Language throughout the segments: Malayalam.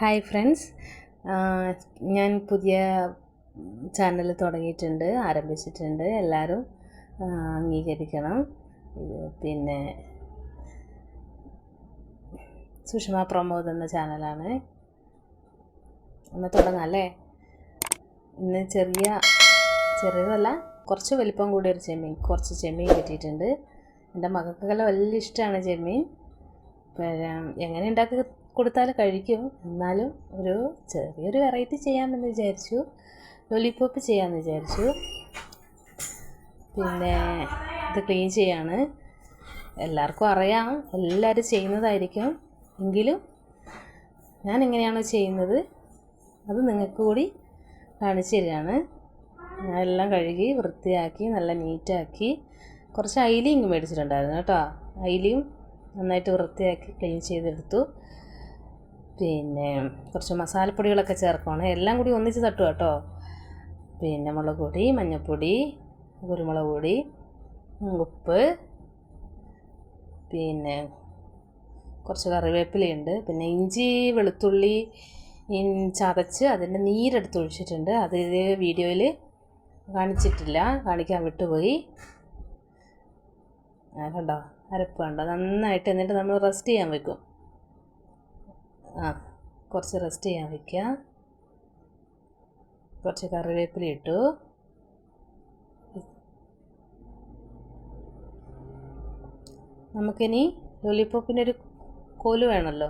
Hi friends. ഞാൻ പുതിയ ചാനൽ തുടങ്ങിയിട്ടുണ്ട് ആരംഭിച്ചിട്ടുണ്ട്. എല്ലാവരും അംഗീകരിക്കണം. പിന്നെ സുഷമ പ്രമോദ് എന്ന ചാനലാണ്. ഒന്ന് തുടങ്ങാം അല്ലേ? ഇന്ന് ചെറിയ ചെറിയതല്ല കുറച്ച് വലിപ്പം കൂടിയ ഒരു ചെമ്മീൻ കുറച്ച് ചെമ്മീൻ കിട്ടിയിട്ടുണ്ട്. എന്റെ മകൾക്കൊക്കെ വലിയ ഇഷ്ടമാണ് ചെമ്മീൻ. എങ്ങനെ ഉണ്ടാക്കി കൊടുത്താൽ കഴിക്കും. എന്നാലും ഒരു ചെറിയൊരു വെറൈറ്റി ചെയ്യാമെന്ന് വിചാരിച്ചു. ലോലിപോപ്പ് ചെയ്യാമെന്ന് വിചാരിച്ചു. പിന്നെ ഇത് ക്ലീൻ ചെയ്യാണ്. എല്ലാവർക്കും അറിയാം. എല്ലാവരും ചെയ്യുന്നതായിരിക്കും. എങ്കിലും ഞാൻ എങ്ങനെയാണോ ചെയ്യുന്നത് അത് നിങ്ങൾക്ക് കൂടി കാണിച്ചു തരികയാണ്. ഞാൻ എല്ലാം കഴുകി വൃത്തിയാക്കി നല്ല നീറ്റാക്കി കുറച്ച് അയിലയും മേടിച്ചിട്ടുണ്ടായിരുന്നു കേട്ടോ. അയിലയും നന്നായിട്ട് വൃത്തിയാക്കി ക്ലീൻ ചെയ്തെടുത്തു. പിന്നെ കുറച്ച് മസാലപ്പൊടികളൊക്കെ ചേർക്കണം എല്ലാം കൂടി ഒന്നിച്ച് തട്ടുക കേട്ടോ പിന്നെ മുളക് പൊടി മഞ്ഞൾപ്പൊടി കുരുമുളക് പൊടി ഉപ്പ് പിന്നെ കുറച്ച് കറിവേപ്പിലയുണ്ട്. പിന്നെ ഇഞ്ചി വെളുത്തുള്ളി ചതച്ച് അതിന്റെ നീരെടുത്ത് ഒഴിച്ചിട്ടുണ്ട്. അത് വീഡിയോയിൽ കാണിച്ചിട്ടില്ല. കാണിക്കാൻ വിട്ടുപോയി. കണ്ടോ? അരപ്പ് കണ്ടോ? നന്നായിട്ട് എന്നിട്ട് നമ്മൾ റെസ്റ്റ് ചെയ്യാൻ വെക്കും. ആ കുറച്ച് റെസ്റ്റ് ചെയ്യാൻ വയ്ക്കുക കുറച്ച് കറിവേപ്പില ഇട്ടു. നമുക്കിനി ലോലിപ്പോപ്പിന്റെ ഒരു കോൽ വേണമല്ലോ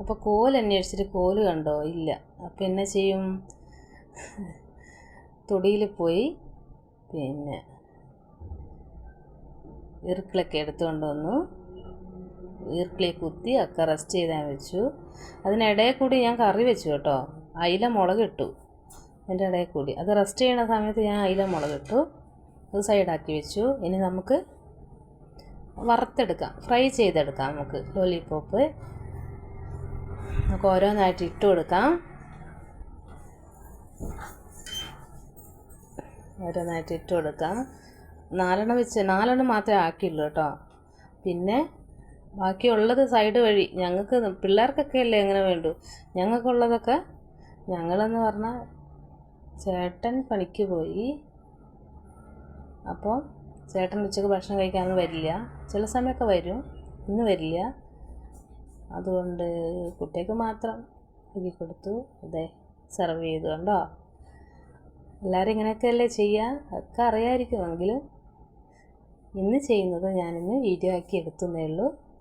അപ്പോൾ കോൽ അന്വേഷിച്ചിട്ട് കോൽ കണ്ടോ? ഇല്ല. അപ്പോൾ എന്നാ ചെയ്യും? തൊടിയിൽ പോയി പിന്നെ ഇറുക്കിളൊക്കെ എടുത്തുകൊണ്ട് വന്നു. ഈർക്കിളി കുത്തി ഒക്കെ റെസ്റ്റ് ചെയ്താൽ വെച്ചു. അതിനിടയിൽ കൂടി ഞാൻ കറി വെച്ചു കേട്ടോ. അയില മുളക് ഇട്ടു. അതിന്റെ ഇടയിൽ കൂടി. അത് റെസ്റ്റ് ചെയ്യുന്ന സമയത്ത് ഞാൻ അയില മുളക് ഇട്ടു. അത് സൈഡാക്കി വെച്ചു. ഇനി നമുക്ക് വറുത്തെടുക്കാം. ഫ്രൈ ചെയ്തെടുക്കാം നമുക്ക് ലോലിപോപ്പ് നമുക്ക് ഓരോന്നായിട്ട് ഇട്ട് കൊടുക്കാം. ഓരോന്നായിട്ട് ഇട്ട് കൊടുക്കാം. നാലെണ്ണം വെച്ച് നാലെണ്ണം മാത്രമേ ആക്കിയുള്ളൂ കേട്ടോ. പിന്നെ ബാക്കിയുള്ളത് സൈഡ് വഴി. ഞങ്ങൾക്ക് പിള്ളേർക്കൊക്കെ അല്ലേ എങ്ങനെ വേണ്ടു? ഞങ്ങൾക്കുള്ളതൊക്കെ ഞങ്ങളെന്ന് പറഞ്ഞാൽ ചേട്ടൻ പണിക്ക് പോയി. അപ്പോൾ ചേട്ടൻ ഉച്ചയ്ക്ക് ഭക്ഷണം കഴിക്കാനൊന്നും വരില്ല. ചില സമയമൊക്കെ വരും. ഇന്ന് വരില്ല. അതുകൊണ്ട് കുട്ടിക്ക് മാത്രം എഴുതി കൊടുത്തു. അതെ സെർവ് ചെയ്തു കണ്ടോ? എല്ലാവരും ഇങ്ങനെയൊക്കെയല്ലേ ചെയ്യുക ഒക്കെ അറിയാമായിരിക്കും എങ്കിലും ഇന്ന് ചെയ്യുന്നത് ഞാനിന്ന് വീഡിയോ ആക്കി എടുത്തുന്നേ ഉള്ളൂ.